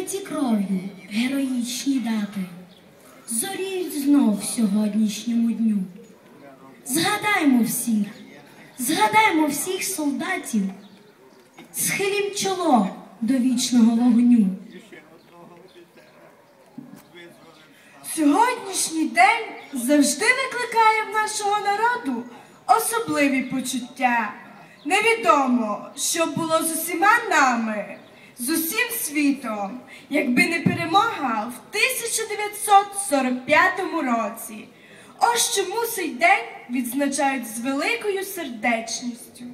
пролиті кров'ю героїчні дати, зоріють знов сьогоднішньому дню. Згадаймо всіх, згадаймо всіх солдатів, схилім чоло до вічного вогню. Сьогоднішній день завжди викликає в нашого народу особливі почуття. Невідомо, що було з усіма нами, з усім світом, якби не перемога в 1945 році. Ось чому цей день відзначають з великою сердечністю.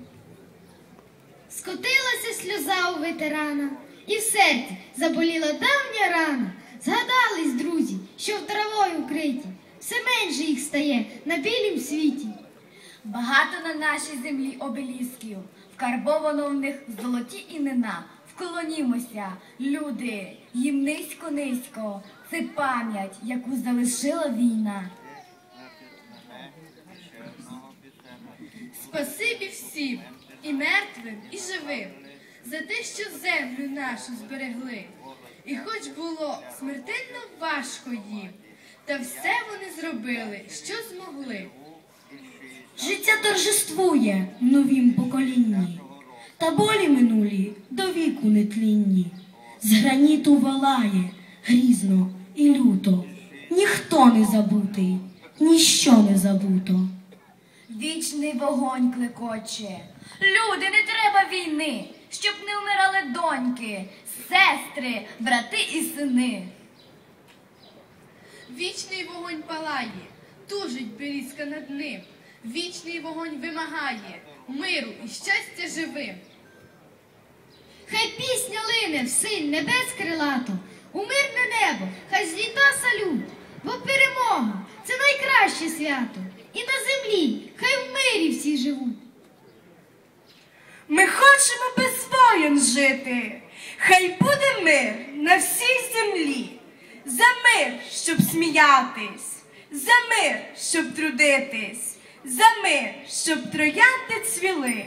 Скотилася сльоза у ветерана, і в серці заболіла давня рана. Згадались, друзі, що в травою вкриті, все менше їх стає на білім світі. Багато на нашій землі обелісків, вкарбовано в них золоті імена. Вклонімося, люди, їм низько-низько. Це пам'ять, яку залишила війна. Спасибі всім, і мертвим, і живим, за те, що землю нашу зберегли. І хоч було смертельно важко їм, та все вони зробили, що змогли. Життя торжествує в новім поколінні, та болі минулі до віку нетлінні. З граніту валає грізно і люто. Ніхто не забутий, ніщо не забуто. Вічний вогонь клекоче. Люди, не треба війни, щоб не вмирали доньки, сестри, брати і сини. Вічний вогонь палає, тужить берізка над ним. Вічний вогонь вимагає миру і щастя живим. Хай пісня лине в синь небес крилато, у мирне небо, хай зліта салют, бо перемога це найкраще свято. І на землі хай в мирі всі живуть. Ми хочемо без воєн жити. Хай буде мир на всій землі. За мир, щоб сміятись, за мир, щоб трудитись, за мир, щоб троянди цвіли.